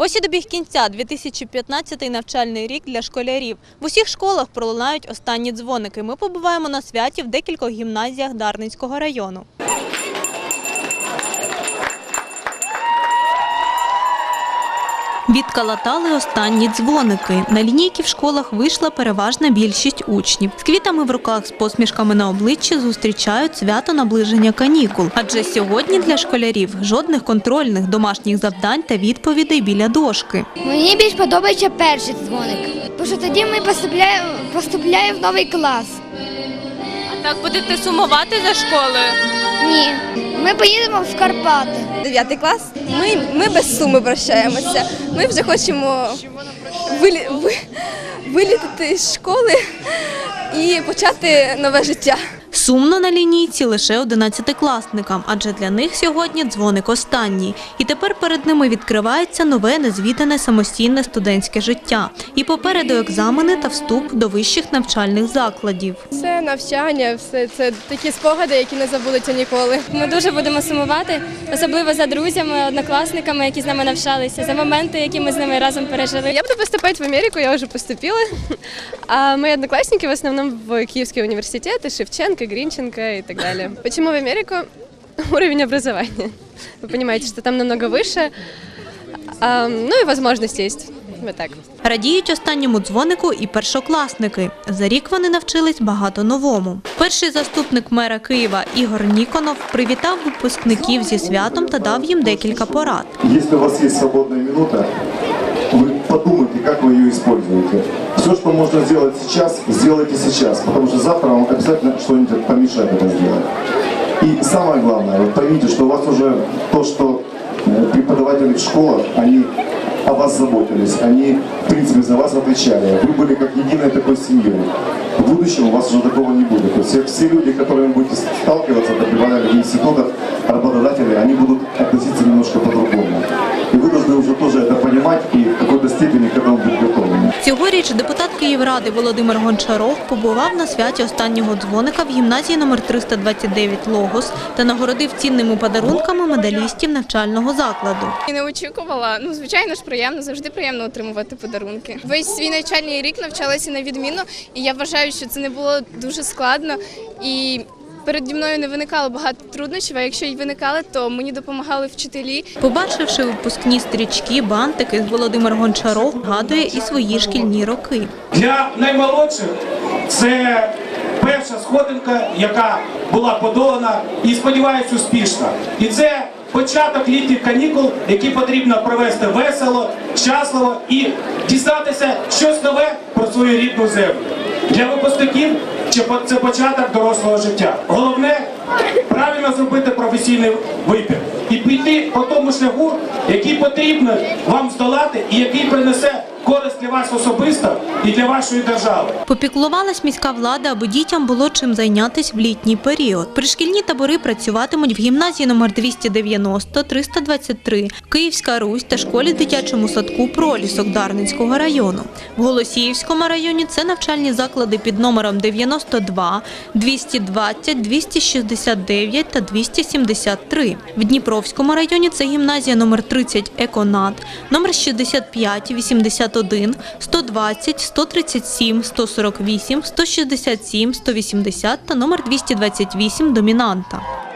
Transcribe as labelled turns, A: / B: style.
A: Ось і добіг кінця 2015 навчальний рік для школярів. В усіх школах пролунають останні дзвоники. Ми побуваємо на святі в декількох гімназіях Дарницького району. Відкалатали останні дзвоники. На лінійки в школах вийшла переважна більшість учнів. З квітами в руках, з посмішками на обличчі зустрічають свято наближення канікул. Адже сьогодні для школярів жодних контрольних домашніх завдань та відповідей біля дошки.
B: Мені більш подобається перший дзвоник, бо що тоді ми поступляємо, поступляємо в новий клас.
A: А так будете сумувати за школою?
B: Ні, ми поїдемо в Карпати.
C: Дев'ятий клас. Ми, ми без суми прощаємося. Ми вже хочемо вилі, вилітати з школи і почати нове життя.
A: Сумно на лінійці лише одинадцятикласникам, адже для них сьогодні дзвоник останній. І тепер перед ними відкривається нове незвідане самостійне студентське життя. І попереду екзамени та вступ до вищих навчальних закладів.
C: Все навчання, все це такі спогади, які не забудуться ніколи.
D: Ми дуже будемо сумувати, особливо за друзями, однокласниками, які з нами навчалися, за моменти, які ми з ними разом пережили.
C: Я буду поступать в Америку, я уже поступила. А мои одноклассники в основном в Киевский университет, и Шевченко, Гринченко и так далее. Почему в Америку? Уровень образования. Вы понимаете, что там намного выше. А, ну и возможность есть. Вот так.
A: Радіють останньому дзвонику і першокласники. За рік вони навчились багато новому. Перший заступник мера Києва Ігор Ніконов привітав випускників зі святом та дав їм декілька порад.
E: Если у вас есть свободная минута, вы подумайте, как вы ее используете. Все, что можно сделать сейчас, сделайте сейчас, потому что завтра вам обязательно что-нибудь помешает это сделать. И самое главное, вот поймите, что у вас уже то, что э, преподаватели в школах, они о вас заботились, они, в принципе, за вас отвечали. Вы были как единой такой семьей. В будущем у вас уже такого не будет. То есть все, люди, с которыми будете сталкиваться, преподаватели в институтах, работодатели, они будут относиться немножко по-другому.
A: Цьогоріч депутат Київради Володимир Гончаров побував на святі останнього дзвоника в гімназії номер 329 Логос та нагородив цінними подарунками медалістів навчального закладу.
F: І не очікувала. Ну, звичайно ж, приємно, завжди приємно отримувати подарунки. Весь свій навчальний рік навчалася на відмінно, і я вважаю, що це не було дуже складно. І переді мною не виникало багато труднощів, а якщо й виникали, то мені допомагали вчителі.
A: Побачивши випускні стрічки, бантики, Володимир Гончаров згадує і свої шкільні роки.
G: Для наймолодших це перша сходинка, яка була подолана і сподіваюсь успішна. І це початок літніх канікул, які потрібно провести весело, щасливо і дізнатися щось нове про свою рідну землю. Для випускників по- це початок дорослого життя. Головне правильно зробити професійний вибір і піти по тому шляху, який потрібно вам здолати і який принесе користь для вас особисто і для вашої держави.
A: Попіклувалась міська влада, аби дітям було чим зайнятися в літній період. Пришкільні табори працюватимуть в гімназії номер 290, 323, Київська Русь та школі дитячому садку Пролісок Дарницького району. В Голосіївському районі це навчальні заклади під номером 92, 220, 269 та 273. В Дніпровському районі це гімназія номер 30 Еконат, номер 65, 81, 120, 137, 148, 167, 180 та номер 228 Домінанта.